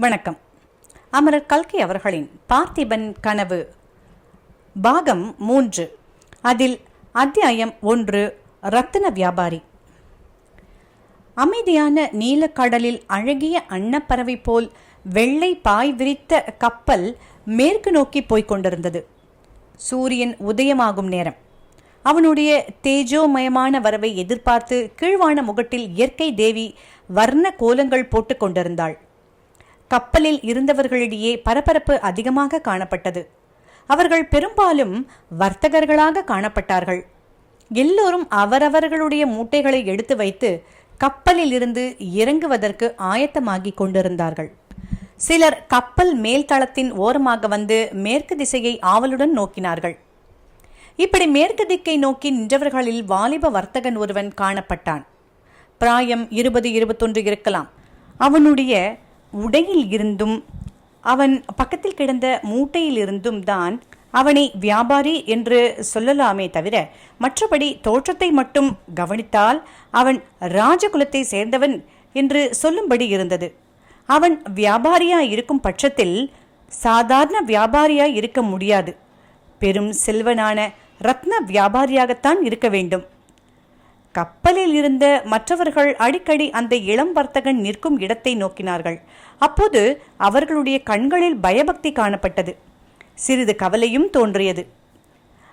வணக்கம். அமரர் கல்கி அவர்களின் பார்த்திபன் கனவு. பாகம் மூன்று. அதில் அத்தியாயம் ஒன்று ரத்தின வியாபாரி. அமைதியான நீலக்கடலில் அழகிய அன்னப்பறவை போல் வெள்ளை பாய் விரித்த கப்பல் மேற்கு நோக்கி போய்க் கொண்டிருந்தது. சூரியன் உதயமாகும் நேரம். அவனுடைய தேஜோமயமான வரவை எதிர்பார்த்து கீழ்வான முகட்டில் இயற்கை தேவி வர்ண கோலங்கள் போட்டுக் கொண்டிருந்தாள். கப்பலில் இருந்தவர்களிடையே பரபரப்பு அதிகமாக காணப்பட்டது. அவர்கள் பெரும்பாலும் வர்த்தகர்களாக காணப்பட்டார்கள். எல்லோரும் அவரவர்களுடைய மூட்டைகளை எடுத்து வைத்து கப்பலில் இருந்து இறங்குவதற்கு ஆயத்தமாகிக் கொண்டிருந்தார்கள். சிலர் கப்பல் மேல்தளத்தின் ஓரமாக வந்து மேற்கு திசையை ஆவலுடன் நோக்கினார்கள். இப்படி மேற்கு திக்கை நோக்கி நின்றவர்களில் வாலிப வர்த்தகன் ஒருவன் காணப்பட்டான். பிராயம் இருபது இருபத்தொன்று இருக்கலாம். அவனுடைய உடையில் இருந்தும் அவன் பக்கத்தில் கிடந்த மூட்டையில் இருந்தும் தான் அவனை வியாபாரி என்று சொல்லலாமே தவிர மற்றபடி தோற்றத்தை மட்டும் கவனித்தால் அவன் ராஜகுலத்தை சேர்ந்தவன் என்று சொல்லும்படி இருந்தது. அவன் வியாபாரியாய் இருக்கும் பட்சத்தில் சாதாரண வியாபாரியாய் இருக்க முடியாது. பெரும் செல்வனான ரத்ன வியாபாரியாகத்தான் இருக்க வேண்டும். கப்பலில் இருந்த மற்றவர்கள் அடிக்கடி அந்த இளம் வர்த்தகன் நிற்கும் இடத்தை நோக்கினார்கள். அப்போது அவர்களுடைய கண்களில் பயபக்தி காணப்பட்டது. சிறிது கவலையும் தோன்றியது.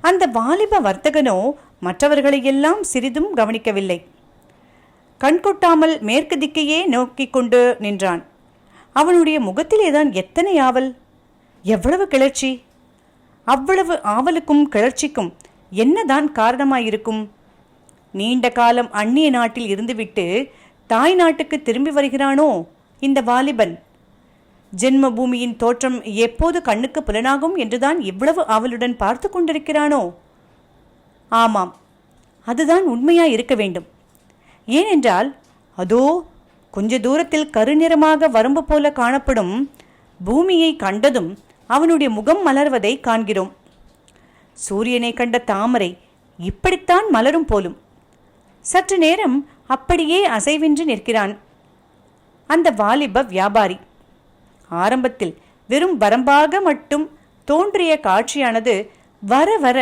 அந்த வாலிப வர்த்தகனோ மற்றவர்களையெல்லாம் சிறிதும் கவனிக்கவில்லை. கண்கொட்டாமல் மேற்கு திக்கையே நோக்கிக் கொண்டு நின்றான். அவனுடைய முகத்திலேதான் எத்தனை ஆவல்? எவ்வளவு கிளர்ச்சி? அவ்வளவு ஆவலுக்கும் கிளர்ச்சிக்கும் என்னதான் காரணமாயிருக்கும்? நீண்ட காலம் அந்நிய நாட்டில் இருந்துவிட்டு தாய் நாட்டுக்கு திரும்பி வருகிறானோ இந்த வாலிபன்? ஜென்ம பூமியின் தோற்றம் எப்போது கண்ணுக்கு புலனாகும் என்றுதான் இவ்வளவு அவளுடன் பார்த்து கொண்டிருக்கிறானோ? ஆமாம் அதுதான் உண்மையாய் இருக்க வேண்டும். ஏனென்றால் அதோ கொஞ்ச தூரத்தில் கருநிறமாக வரம்பு போல காணப்படும் பூமியை கண்டதும் அவனுடைய முகம் மலர்வதை காண்கிறோம். சூரியனை கண்ட தாமரை இப்படித்தான் மலரும் போலும். சற்று நேரம் அப்படியே அசைவின்றி நிற்கிறான். அந்த வாலிப வியாபாரி. ஆரம்பத்தில் வெறும் வரம்பாக மட்டும் தோன்றிய காட்சியானது வர வர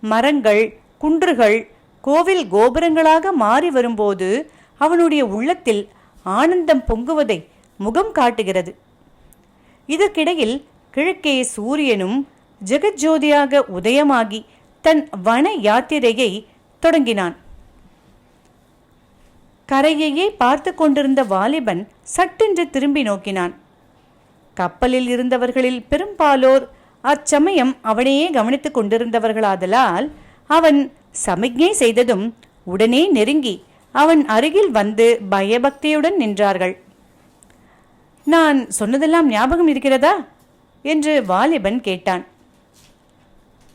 மரங்கள் குன்றுகள் கோவில் கோபுரங்களாக மாறி வரும்போது அவனுடைய உள்ளத்தில் ஆனந்தம் பொங்குவதை முகம் காட்டுகிறது. இதற்கிடையில் கிழக்கே சூரியனும் ஜெகஜோதியாக உதயமாகி தன் வன யாத்திரையை தொடங்கினான். கரையையே பார்த்து கொண்டிருந்த வாலிபன் சட்டென்று திரும்பி நோக்கினான். கப்பலில் இருந்தவர்களில் பெரும்பாலோர் அச்சமயம் அவனையே கவனித்துக் கொண்டிருந்தவர்களாதலால் அவன் சமிக்ஞை செய்ததும் உடனே நெருங்கி அவன் அருகில் வந்து பயபக்தியுடன் நின்றார்கள். நான் சொன்னதெல்லாம் ஞாபகம் இருக்கிறதா? என்று வாலிபன் கேட்டான்.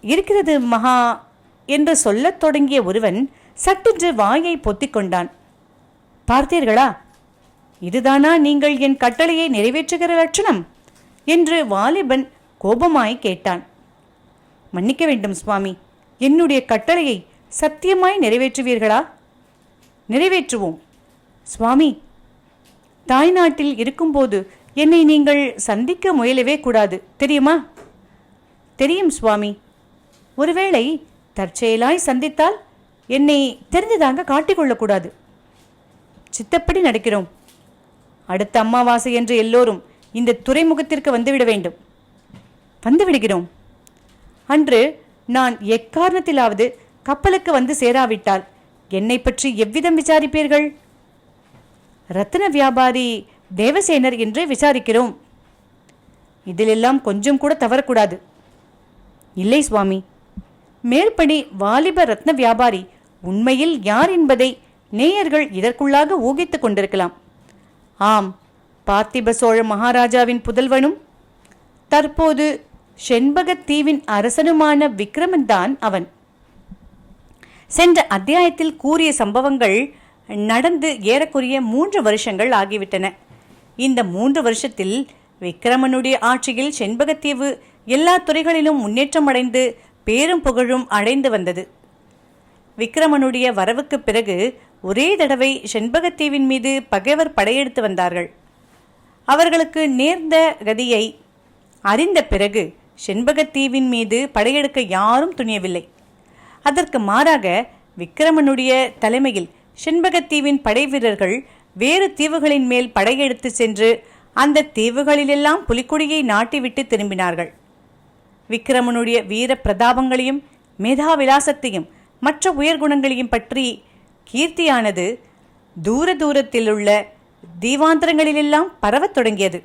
இருக்கிறது மகா என்று சொல்லத் தொடங்கிய ஒருவன் சட்டென்று வாயை பொத்திக் கொண்டான். பார்த்தீர்களா? இதுதானா நீங்கள் என் கட்டளையை நிறைவேற்றுகிற லட்சணம்? என்று வாலிபன் கோபமாய் கேட்டான். மன்னிக்க வேண்டும் சுவாமி. என்னுடைய கட்டளையை சத்தியமாய் நிறைவேற்றுவீர்களா? நிறைவேற்றுவோம். சுவாமி தாய்நாட்டில் இருக்கும்போது என்னை நீங்கள் சந்திக்க முயலவே கூடாது தெரியுமா? தெரியும் சுவாமி. ஒருவேளை தற்செயலாய் சந்தித்தால் என்னை தெரிஞ்சதாங்க காட்டிக்கொள்ளக்கூடாது. சித்தப்படி நடக்கிறோம். அடுத்த அமாவாசை என்று எல்லோரும் இந்த துறைமுகத்திற்கு வந்துவிட வேண்டும். வந்துவிடுகிறோம். அன்று நான் எக்காரணத்திலாவது கப்பலுக்கு வந்து சேராவிட்டால் என்னை பற்றி எவ்விதம் விசாரிப்பீர்கள்? ரத்தன வியாபாரி தேவசேனர் என்று விசாரிக்கிறோம். இதிலெல்லாம் கொஞ்சம் கூட தவறக்கூடாது. இல்லை சுவாமி. மேற்படி வாலிப ரத்ன வியாபாரி உண்மையில் யார் என்பதை நேயர்கள் இதற்குள்ளாக ஊகித்துக் கொண்டிருக்கலாம். ஆம் பார்த்திப சோழ மகாராஜாவின் புதல்வனும் தற்போது செண்பகத் தீவின் அரசனுமான விக்ரமன் தான் அவன். சென்ற அத்தியாயத்தில் கூறிய சம்பவங்கள் நடந்து ஏறக்குரிய மூன்று வருஷங்கள் ஆகிவிட்டன. இந்த மூன்று வருஷத்தில் விக்ரமனுடைய ஆட்சியில் செண்பகத்தீவு எல்லா துறைகளிலும் முன்னேற்றம் அடைந்து பேரும் புகழும் அடைந்து வந்தது. விக்ரமனுடைய வரவுக்கு பிறகு ஒரே தடவை செண்பகத்தீவின் மீது பகைவர் படையெடுத்து வந்தார்கள். அவர்களுக்கு நேர்ந்த கதியை அறிந்த பிறகு செண்பகத்தீவின் மீது படையெடுக்க யாரும் துணியவில்லை. அதற்கு மாறாக விக்கிரமனுடைய தலைமையில் செண்பகத்தீவின் படைவீரர்கள் வேறு தீவுகளின் மேல் படையெடுத்து சென்று அந்த தீவுகளிலெல்லாம் புலிக்கொடியை நாட்டிவிட்டு திரும்பினார்கள். விக்கிரமனுடைய வீர பிரதாபங்களையும் மேதாவிலாசத்தையும் மற்ற உயர்குணங்களையும் பற்றி கீர்த்தியானது தூர தூரத்தில் உள்ள தீவாந்திரங்களிலெல்லாம் பரவத் தொடங்கியது.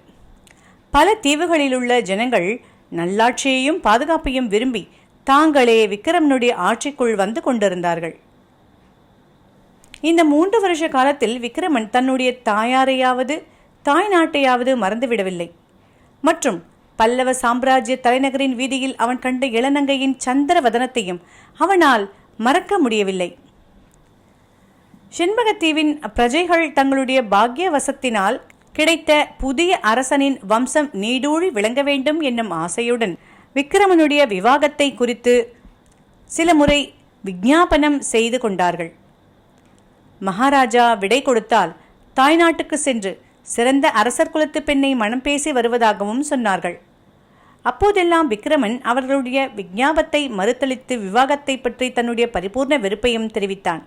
பல தீவுகளிலுள்ள ஜனங்கள் நல்லாட்சியையும் பாதுகாப்பையும் விரும்பி தாங்களே விக்கிரமனுடைய ஆட்சிக்குள் வந்து கொண்டிருந்தார்கள். இந்த மூன்று வருஷ காலத்தில் விக்கிரமன் தன்னுடைய தாயாரையாவது தாய் நாட்டையாவது மறந்துவிடவில்லை. மற்றும் பல்லவ சாம்ராஜ்ய தலைநகரின் வீதியில் அவன் கண்ட இளநங்கையின் சந்திர வதனத்தையும் அவனால் மறக்க முடியவில்லை. செண்பகத்தீவின் பிரஜைகள் தங்களுடைய பாக்கியவசத்தினால் கிடைத்த புதிய அரசனின் வம்சம் நீடூழி விளங்க வேண்டும் என்னும் ஆசையுடன் விக்கிரமனுடைய விவாகத்தை குறித்து சில முறை விஞ்ஞாபனம் செய்து கொண்டார்கள். மகாராஜா விடை கொடுத்தால் தாய்நாட்டுக்கு சென்று சிறந்த அரசர் குலத்து பெண்ணை மனம் பேசி வருவதாகவும் சொன்னார்கள். அப்போதெல்லாம் விக்கிரமன் அவர்களுடைய விஞ்ஞாபத்தை மறுத்தளித்து விவாகத்தை பற்றி தன்னுடைய பரிபூர்ண வெறுப்பையும் தெரிவித்தான்.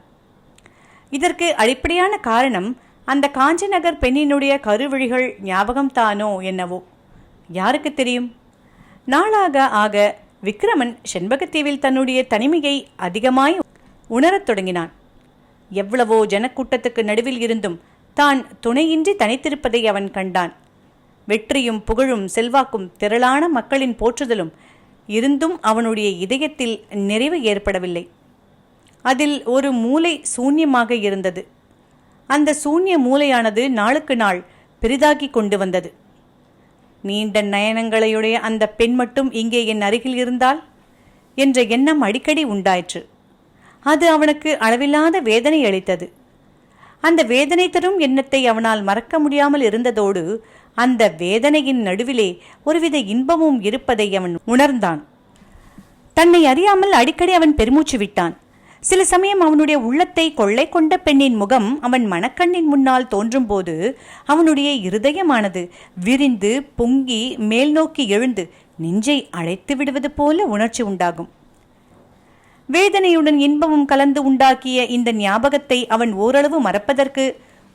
இதற்கு அடிப்படையான காரணம் அந்த காஞ்சி நகர் பெண்ணினுடைய ஞாபகம் ஞாபகம்தானோ என்னவோ? யாருக்கு தெரியும்? நாளாக ஆக விக்கிரமன் செண்பகத்தீவில் தன்னுடைய தனிமையை அதிகமாய் உணரத் தொடங்கினான். எவ்வளவோ ஜனக்கூட்டத்துக்கு நடுவில் இருந்தும் தான் துணையின்றி தனித்திருப்பதை அவன் கண்டான். வெற்றியும் புகழும் செல்வாக்கும் திரளான மக்களின் போற்றுதலும் இருந்தும் அவனுடைய இதயத்தில் நிறைவு ஏற்படவில்லை. அதில் ஒரு மூலை சூன்யமாக இருந்தது. அந்த சூன்ய மூலையானது நாளுக்கு நாள் பெரிதாகிக் கொண்டு வந்தது. நீண்ட நயனங்களையுடைய அந்த பெண் மட்டும் இங்கே என் அருகில் இருந்தால்? என்ற எண்ணம் அடிக்கடி உண்டாயிற்று. அது அவனுக்கு அளவில்லாத வேதனை அளித்தது. அந்த வேதனை தரும் எண்ணத்தை அவனால் மறக்க முடியாமல் இருந்ததோடு அந்த வேதனையின் நடுவிலே ஒருவித இன்பமும் இருப்பதை அவன் உணர்ந்தான். தன்னை அறியாமல் அடிக்கடி அவன் பெருமூச்சு விட்டான். சில சமயம் அவனுடைய உள்ளத்தை கொள்ளை கொண்ட பெண்ணின் முகம் அவன் மனக்கண்ணின் முன்னால் தோன்றும்போது அவனுடைய இருதயமானது விரிந்து பொங்கி மேல் நோக்கி எழுந்து நெஞ்சை அழைத்து விடுவது போல உணர்ச்சி உண்டாகும். வேதனையுடன் இன்பமும் கலந்து உண்டாக்கிய இந்த ஞாபகத்தை அவன் ஓரளவு மறப்பதற்கு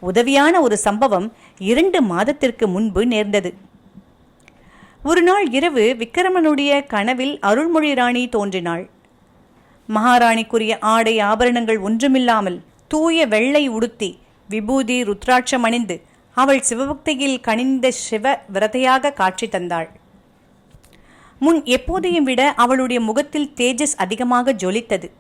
உதவியான ஒரு சம்பவம் இரண்டு மாதத்திற்கு முன்பு நேர்ந்தது. ஒரு நாள் இரவு விக்கிரமனுடைய கனவில் அருள்மொழி ராணி தோன்றினாள். மகாராணிக்குரிய ஆடை ஆபரணங்கள் ஒன்றுமில்லாமல் தூய வெள்ளை உடுத்தி விபூதி ருத்ராட்சம் அணிந்து அவள் சிவபக்தியில் கனிந்த சிவ விரதையாக காட்சி தந்தாள். முன் எப்போதையும் விட அவளுடைய முகத்தில் தேஜஸ் அதிகமாக ஜொலித்தது.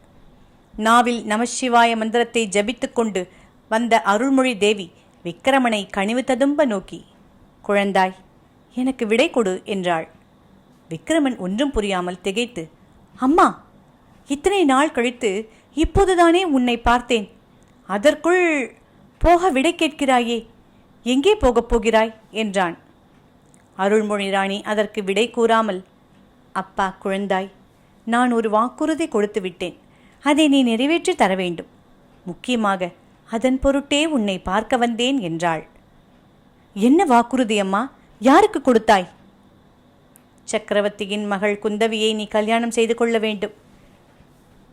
நாவில் நமசிவாய மந்திரத்தை ஜபித்து கொண்டு வந்த அருள்மொழி தேவி விக்கிரமனை கனிவு ததும்ப நோக்கி குழந்தாய் எனக்கு விடை கொடு என்றாள். விக்கிரமன் ஒன்றும் புரியாமல் திகைத்து அம்மா இத்தனை நாள் கழித்து இப்போதுதானே உன்னை பார்த்தேன். அதற்குள் போக விடை கேட்கிறாயே எங்கே போகப் போகிறாய்? என்றான். அருள்மொழி ராணி அதற்கு விடை கூறாமல் அப்பா குழந்தாய் நான் ஒரு வாக்குறுதி கொடுத்து விட்டேன். அதை நீ நிறைவேற்றி தர வேண்டும். முக்கியமாக அதன் பொருட்டே உன்னை பார்க்க வந்தேன் என்றாள். என்ன வாக்குறுதி அம்மா? யாருக்கு கொடுத்தாய்? சக்கரவர்த்தியின் மகள் குந்தவியை நீ கல்யாணம் செய்து கொள்ள வேண்டும்.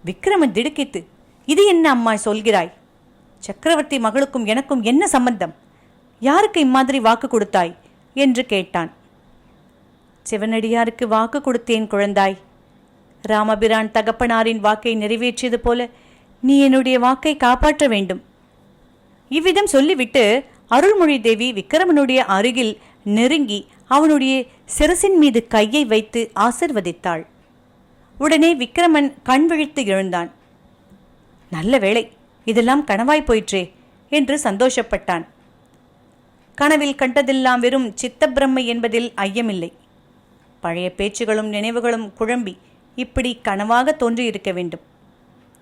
விக்ரமன் திடுக்கித்து இது என்ன அம்மா சொல்கிறாய்? சக்கரவர்த்தி மகளுக்கும் எனக்கும் என்ன சம்பந்தம்? யாருக்கு இம்மாதிரி வாக்கு கொடுத்தாய்? என்று கேட்டான். சிவனடியாருக்கு வாக்கு கொடுத்தேன் குழந்தாய். ராமபிரான் தகப்பனாரின் வாக்கை நிறைவேற்றியது போல நீ என்னுடைய வாக்கை காப்பாற்ற வேண்டும். இவ்விதம் சொல்லிவிட்டு அருள்மொழி தேவி விக்கிரமனுடைய அருகில் நெருங்கி அவனுடைய சிரசின் மீது கையை வைத்து ஆசிர்வதித்தாள். உடனே விக்கிரமன் கண் விழித்து எழுந்தான். நல்ல வேளை இதெல்லாம் கனவாய் போயிற்றே என்று சந்தோஷப்பட்டான். கனவில் கண்டதெல்லாம் வெறும் சித்தப்பிரம்மை என்பதில் ஐயமில்லை. பழைய பேச்சுகளும் நினைவுகளும் குழம்பி இப்படி கனவாக தோன்றியிருக்க வேண்டும்.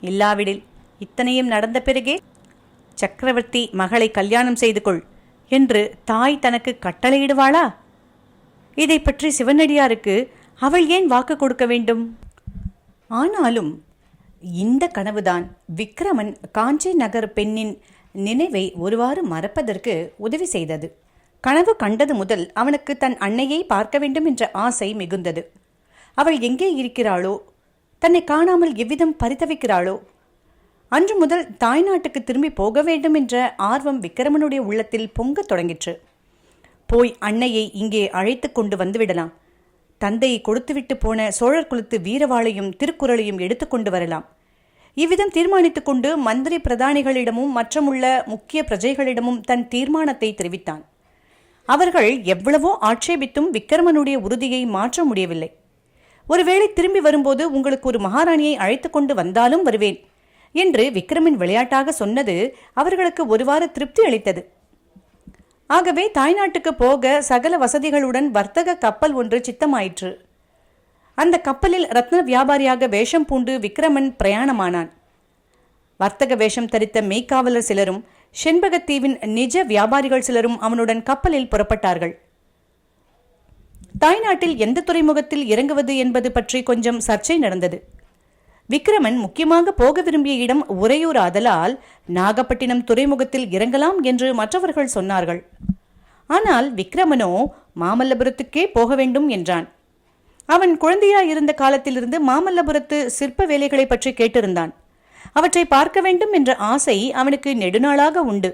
இல்லாவிடில் இத்தனையும் நடந்த பிறகே சக்கரவர்த்தி மகளை கல்யாணம் செய்து கொள் என்று தாய் தனக்கு கட்டளையிடுவாளா? இதை பற்றி சிவனடியாருக்கு அவள் ஏன் வாக்கு கொடுக்க வேண்டும்? ஆனாலும் இந்த கனவுதான் விக்ரமன் காஞ்சி நகர் பெண்ணின் நினைவை ஒருவாறு மறப்பதற்கு உதவி செய்தது. கனவு கண்டது முதல் அவனுக்கு தன் அன்னையை பார்க்க வேண்டும் என்ற ஆசை மிகுந்தது. அவள் எங்கே இருக்கிறாளோ தன்னை காணாமல் எவ்விதம் பரிதவிக்கிறாளோ அன்று முதல் தாய்நாட்டுக்கு திரும்பி போக வேண்டும் என்ற ஆர்வம் விக்கிரமனுடைய உள்ளத்தில் பொங்கத் தொடங்கிற்று. போய் அன்னையை இங்கே அழைத்து கொண்டு வந்துவிடலாம். தந்தையை கொடுத்துவிட்டு போன சோழர் குலத்து வீரவாளையும் திருக்குறளையும் எடுத்துக்கொண்டு வரலாம். இவ்விதம் தீர்மானித்துக் கொண்டு மந்திரி பிரதானிகளிடமும் மற்றமுள்ள முக்கிய பிரஜைகளிடமும் தன் தீர்மானத்தை தெரிவித்தான். அவர்கள் எவ்வளவோ ஆட்சேபித்தும் விக்கிரமனுடைய உறுதியை மாற்ற முடியவில்லை. ஒருவேளை திரும்பி வரும்போது உங்களுக்கு ஒரு மகாராணியை அழைத்து கொண்டு வந்தாலும் வருவேன் என்று விக்ரமின் விளையாட்டாக சொன்னது அவர்களுக்கு ஒருவாறு திருப்தி அளித்தது. ஆகவே தாய்நாட்டுக்கு போக சகல வசதிகளுடன் வர்த்தக கப்பல் ஒன்று சித்தமாயிற்று. அந்த கப்பலில் ரத்ன வியாபாரியாக வேஷம் பூண்டு விக்ரமன் பிரயாணமானான். வர்த்தக வேஷம் தரித்த மெய்க்காவலர் சிலரும் செண்பகத்தீவின் நிஜ வியாபாரிகள் சிலரும் அவனுடன் கப்பலில் புறப்பட்டார்கள். தாய்நாட்டில் எந்த துறைமுகத்தில் இறங்குவது என்பது பற்றி கொஞ்சம் சர்ச்சை நடந்தது. விக்ரமன் முக்கியமாக போக விரும்பிய இடம் உறையூர் ஆதலால் நாகப்பட்டினம் துறைமுகத்தில் இறங்கலாம் என்று மற்றவர்கள் சொன்னார்கள். ஆனால் விக்ரமனோ மாமல்லபுரத்துக்கே போக வேண்டும் என்றான். அவன் குழந்தையாயிருந்த காலத்திலிருந்து மாமல்லபுரத்து சிற்ப வேலைகளை பற்றி கேட்டிருந்தான். அவற்றை பார்க்க வேண்டும் என்ற ஆசை அவனுக்கு நெடுநாளாக உண்டு.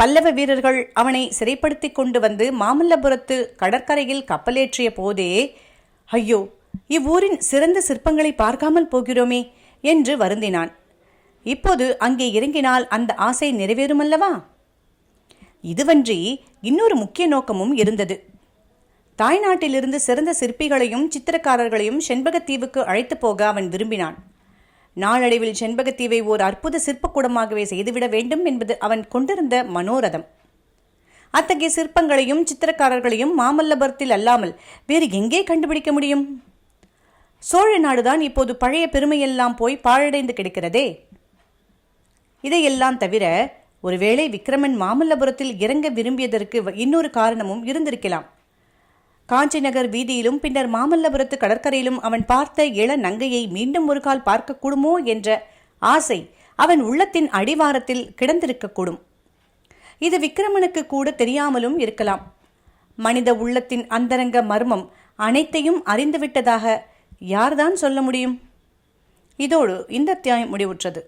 பல்லவ வீரர்கள் அவனை சிறைப்படுத்தி கொண்டு வந்து மாமல்லபுரத்து கடற்கரையில் கப்பலேற்றிய போதே ஐயோ இவ்வூரின் சிறந்த சிற்பங்களை பார்க்காமல் போகிறோமே என்று வருந்தினான். இப்போது அங்கே இறங்கினால் அந்த ஆசை நிறைவேறுமல்லவா? இதுவன்றி இன்னொரு முக்கிய நோக்கமும் இருந்தது. தாய்நாட்டிலிருந்து சிறந்த சிற்பிகளையும் சித்திரக்காரர்களையும் செண்பகத்தீவுக்கு அழைத்து போக அவன் விரும்பினான். நாளடைவில் செண்பகத்தீவை ஓர் அற்புத சிற்பக்கூடமாகவே செய்துவிட வேண்டும் என்பது அவன் கொண்டிருந்த மனோரதம். அத்தகைய சிற்பங்களையும் சித்திரக்காரர்களையும் மாமல்லபுரத்தில் அல்லாமல் வேறு எங்கே கண்டுபிடிக்க முடியும்? சோழ நாடுதான் இப்போது பழைய பெருமையெல்லாம் போய் பாழடைந்து கிடக்கிறதே. இதையெல்லாம் தவிர ஒருவேளை விக்ரமன் மாமல்லபுரத்தில் இறங்க விரும்பியதற்கு இன்னொரு காரணமும் இருந்திருக்கலாம். காஞ்சி நகர் வீதியிலும் பின்னர் மாமல்லபுரத்து கடற்கரையிலும் அவன் பார்த்த இள நங்கையை மீண்டும் ஒரு கால் பார்க்கக்கூடுமோ என்ற ஆசை அவன் உள்ளத்தின் அடிவாரத்தில் கிடந்திருக்கக்கூடும். இது விக்ரமனுக்கு கூட தெரியாமலும் இருக்கலாம். மனித உள்ளத்தின் அந்தரங்க மர்மம் அனைத்தையும் அறிந்துவிட்டதாக யார்தான் சொல்ல முடியும்? இதோடு இந்த அத்தியாயம் முடிவுற்றது.